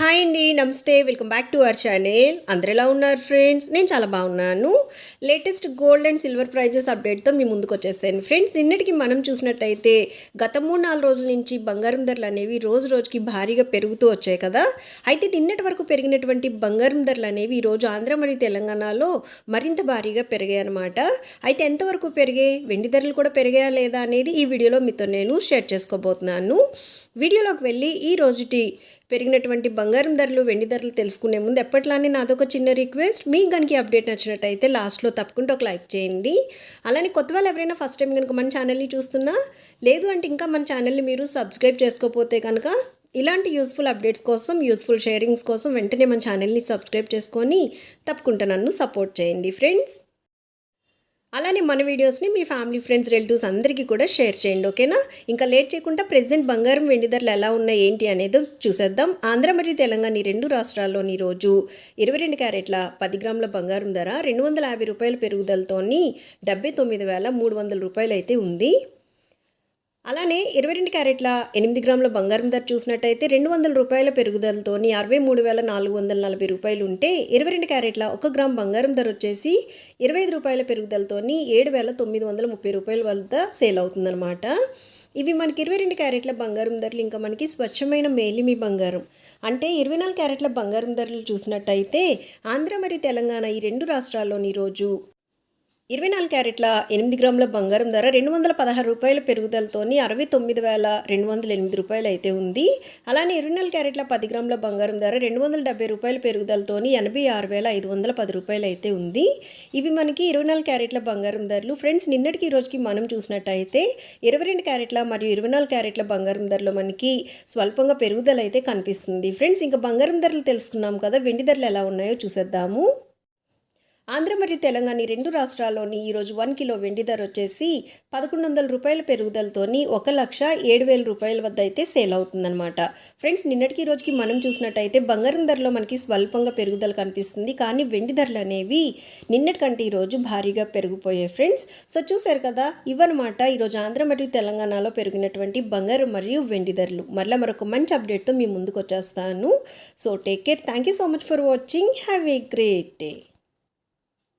Hi అండి నమస్తే. Welcome back to our channel. అందరు ఎలా ఉన్నారు ఫ్రెండ్స్? నేను చాలా బాగున్నాను. Latest gold and silver prices అప్డేట్తో మీ ముందుకు వచ్చేసాను. ఫ్రెండ్స్ నిన్నటికి మనం చూసినట్టయితే గత మూడు నాలుగు రోజుల నుంచి బంగారం ధరలు అనేవి రోజు రోజుకి భారీగా పెరుగుతూ వచ్చాయి కదా. అయితే నిన్నటి వరకు పెరిగినటువంటి బంగారం ధరలు అనేవి ఈరోజు ఆంధ్ర మరియు తెలంగాణలో మరింత భారీగా పెరిగాయి అనమాట అయితే ఎంతవరకు పెరిగాయి? వెండి ధరలు కూడా పెరిగాయా లేదా అనేది ఈ వీడియోలో మీతో నేను షేర్ చేసుకోబోతున్నాను. వీడియోలోకి వెళ్ళి ఈ రోజుటి పెరిగినటువంటి బంగారం ధరలు వెండి ధరలు తెలుసుకునే ముందు ఎప్పట్లానే నాదొక చిన్న రిక్వెస్ట్. మీకు కనుక అప్డేట్ నచ్చినట్టయితే లాస్ట్లో తప్పకుండా ఒక లైక్ చేయండి. అలానే కొత్త వాళ్ళు ఎవరైనా ఫస్ట్ టైం కనుక మన ఛానల్ని చూస్తున్నా లేదు అంటే ఇంకా మన ఛానల్ని మీరు సబ్స్క్రైబ్ చేసుకోకపోతే కనుక ఇలాంటి యూస్ఫుల్ అప్డేట్స్ కోసం యూస్ఫుల్ షేరింగ్స్ కోసం వెంటనే మన ఛానల్ని సబ్స్క్రైబ్ చేసుకొని తప్పకుండా నన్ను సపోర్ట్ చేయండి ఫ్రెండ్స్. అలానే మన వీడియోస్ని మీ ఫ్యామిలీ ఫ్రెండ్స్ రిలేటివ్స్ అందరికీ కూడా షేర్ చేయండి ఓకేనా ఇంకా లేట్ చేయకుండా ప్రెసెంట్ బంగారం వెండి ధరలు ఎలా ఉన్నాయి ఏంటి అనేది చూసేద్దాం. ఆంధ్ర మరియు తెలంగాణ ఈ రెండు రాష్ట్రాల్లోని రోజు ఇరవై రెండు క్యారెట్ల పది గ్రాముల బంగారం ధర రెండు వందల యాభై రూపాయల పెరుగుదలతోని డెబ్బై తొమ్మిది వేల మూడు వందల రూపాయలు అయితే ఉంది. అలానే ఇరవై రెండు క్యారెట్ల ఎనిమిది గ్రాముల బంగారం ధర చూసినట్టయితే రెండు వందల రూపాయల పెరుగుదలతోని అరవై మూడు వేల నాలుగు వందల నలభై రూపాయలు ఉంటే ఇరవై రెండు క్యారెట్ల ఒక గ్రామ్ బంగారం ధర వచ్చేసి ఇరవై ఐదు రూపాయల పెరుగుదలతోని ఏడు వేల తొమ్మిది వందల ముప్పై రూపాయల వద్ద సేల్ అవుతుందన్నమాట. ఇవి మనకి ఇరవై రెండు క్యారెట్ల బంగారం ధరలు ఇంకా మనకి స్వచ్ఛమైన మేలిమి బంగారం. అంటే ఇరవై నాలుగు క్యారెట్ల బంగారం ధరలు చూసినట్టయితే ఆంధ్ర మరియు తెలంగాణ ఈ రెండు రాష్ట్రాల్లోని రోజు ఇరవై నాలుగు క్యారెట్ల ఎనిమిది గ్రాముల బంగారం ధర రెండు వందల పదహారు రూపాయల పెరుగుదలతోని అరవై తొమ్మిది వేల రెండు వందల ఎనిమిది రూపాయలు అయితే ఉంది. అలానే ఇరవై నాలుగు క్యారెట్ల పది గ్రాముల బంగారం ధర రెండు వందల డెబ్బై రూపాయల పెరుగుదలతోని ఎనభై ఆరు వేల ఐదు వందల పది రూపాయలు అయితే ఉంది. ఇవి మనకి ఇరవై నాలుగు క్యారెట్ల బంగారం ధరలు. ఫ్రెండ్స్ నిన్నటికి ఈ రోజుకి మనం చూసినట్టయితే ఇరవై రెండు క్యారెట్ల మరియు ఇరవై నాలుగు క్యారెట్ల బంగారం ధరలో మనకి స్వల్పంగా పెరుగుదల అయితే కనిపిస్తుంది. ఫ్రెండ్స్ ఇంకా బంగారం ధరలు తెలుసుకున్నాం కదా వెండి ధరలు ఎలా ఉన్నాయో చూసేద్దాము. ఆంధ్ర మరియు తెలంగాణ రెండు రాష్ట్రాల్లోని ఈరోజు వన్ కిలో వెండి ధర వచ్చేసి పదకొండు వందల రూపాయల పెరుగుదలతోని ఒక లక్ష ఏడు వేల రూపాయల వద్ద అయితే సేల్ అవుతుందన్నమాట. ఫ్రెండ్స్ నిన్నటికి రోజుకి మనం చూసినట్టయితే బంగారం ధరలో మనకి స్వల్పంగా పెరుగుదల కనిపిస్తుంది. కానీ వెండి ధరలు అనేవి నిన్నటికంటే ఈరోజు భారీగా పెరిగిపోయాయి ఫ్రెండ్స్. సో చూసారు కదా ఇవన్నమాట ఈరోజు ఆంధ్ర మరియు తెలంగాణలో పెరిగినటువంటి బంగారం మరియు వెండి ధరలు. మరలా మరొక మంచి అప్డేట్తో మీ ముందుకు వచ్చేస్తాను. So take care thank you so much for watching have a great day